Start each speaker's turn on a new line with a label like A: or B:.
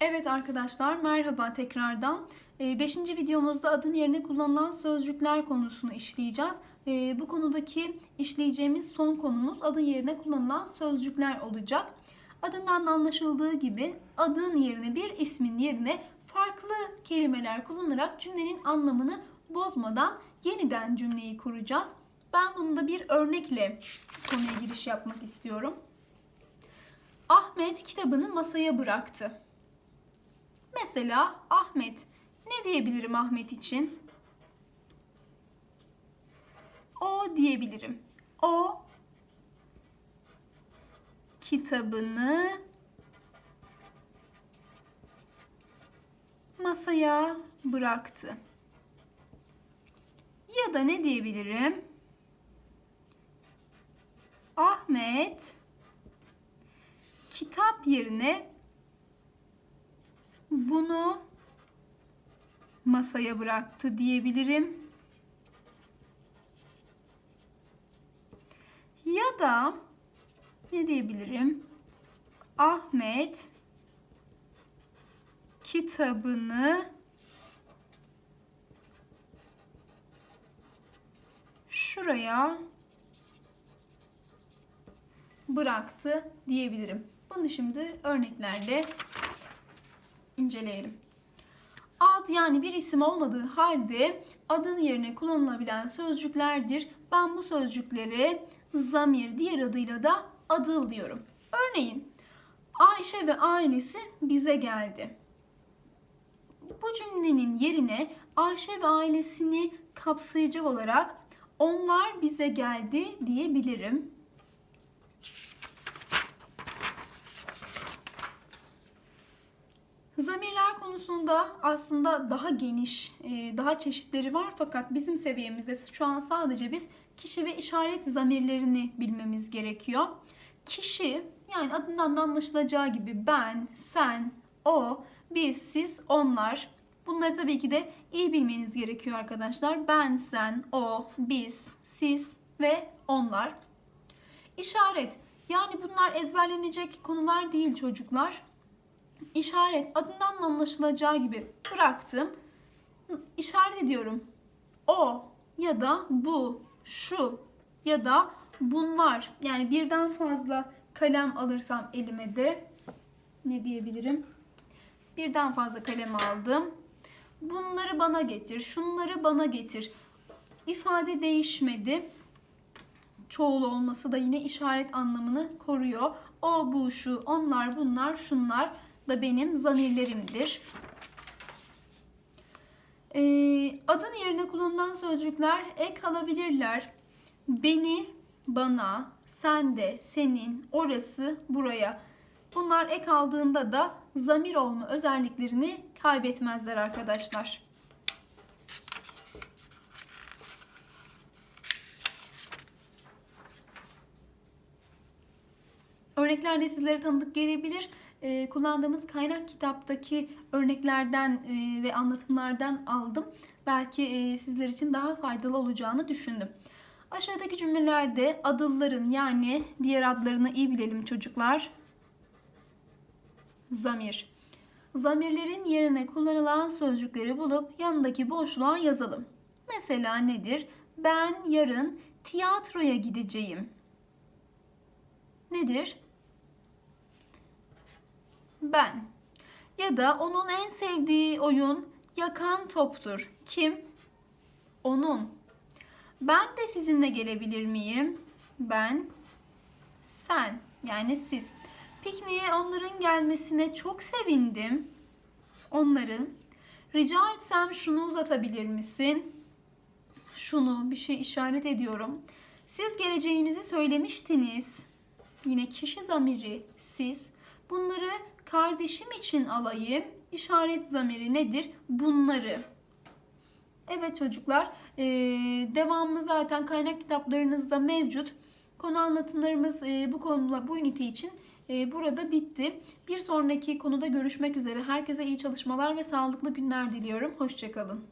A: Evet arkadaşlar merhaba tekrardan. 5. videomuzda adın yerine kullanılan sözcükler konusunu işleyeceğiz. Ee, Bu konudaki işleyeceğimiz son konumuz adın yerine kullanılan sözcükler olacak. Adından da anlaşıldığı gibi adın yerine bir ismin yerine farklı kelimeler kullanarak cümlenin anlamını bozmadan yeniden cümleyi kuracağız. Ben bunu da bir örnekle konuya giriş yapmak istiyorum. Ahmet kitabını masaya bıraktı. Mesela Ahmet. Ne diyebilirim Ahmet için? O diyebilirim. O kitabını masaya bıraktı. Ya da ne diyebilirim? Ahmet kitap yerine bunu masaya bıraktı diyebilirim. Ya da ne diyebilirim? Ahmet kitabını şuraya bıraktı diyebilirim. Bunu şimdi örneklerle inceleyelim. Ad yani bir isim olmadığı halde adın yerine kullanılabilen sözcüklerdir. Ben bu sözcüklere zamir diğer adıyla da adıl diyorum. Örneğin Ayşe ve ailesi bize geldi. Bu cümlenin yerine Ayşe ve ailesini kapsayıcı olarak onlar bize geldi diyebilirim. Zamirler konusunda aslında daha geniş, e, daha çeşitleri var fakat bizim seviyemizde şu an sadece biz kişi ve işaret zamirlerini bilmemiz gerekiyor. Kişi yani adından da anlaşılacağı gibi ben, sen, o, biz, siz, onlar. Bunları tabii ki de iyi bilmeniz gerekiyor arkadaşlar. Ben, sen, o, biz, siz ve onlar. İşaret yani bunlar ezberlenecek konular değil çocuklar işaret adından anlaşılacağı gibi bıraktım. İşaret ediyorum. O ya da bu, şu ya da bunlar. Yani birden fazla kalem alırsam elime de ne diyebilirim? Birden fazla kalem aldım. Bunları bana getir, şunları bana getir. İfade değişmedi. Çoğul olması da yine işaret anlamını koruyor. O, bu, şu, onlar, bunlar, şunlar da benim zamirlerimdir. Ee, adın yerine kullanılan sözcükler ek alabilirler. Beni, bana, sende, senin, orası, buraya. Bunlar ek aldığında da zamir olma özelliklerini kaybetmezler arkadaşlar. Örnekler de sizlere tanıdık gelebilir e, kullandığımız kaynak kitaptaki örneklerden e, ve anlatımlardan aldım. Belki e, sizler için daha faydalı olacağını düşündüm. Aşağıdaki cümlelerde adılların yani diğer adlarını iyi bilelim çocuklar. Zamir. Zamirlerin yerine kullanılan sözcükleri bulup yanındaki boşluğa yazalım. Mesela nedir? Ben yarın tiyatroya gideceğim. Nedir? Ben. Ya da onun en sevdiği oyun yakan toptur. Kim? Onun. Ben de sizinle gelebilir miyim? Ben. Sen. Yani siz. Pikniğe onların gelmesine çok sevindim. Onların. Rica etsem şunu uzatabilir misin? Şunu bir şey işaret ediyorum. Siz geleceğinizi söylemiştiniz. Yine kişi zamiri siz. Bunları Kardeşim için alayım. İşaret zamiri nedir? Bunları. Evet çocuklar, ee, devamı zaten kaynak kitaplarınızda mevcut. Konu anlatımlarımız e, bu konuda bu ünite için e, burada bitti. Bir sonraki konuda görüşmek üzere. Herkese iyi çalışmalar ve sağlıklı günler diliyorum. Hoşçakalın.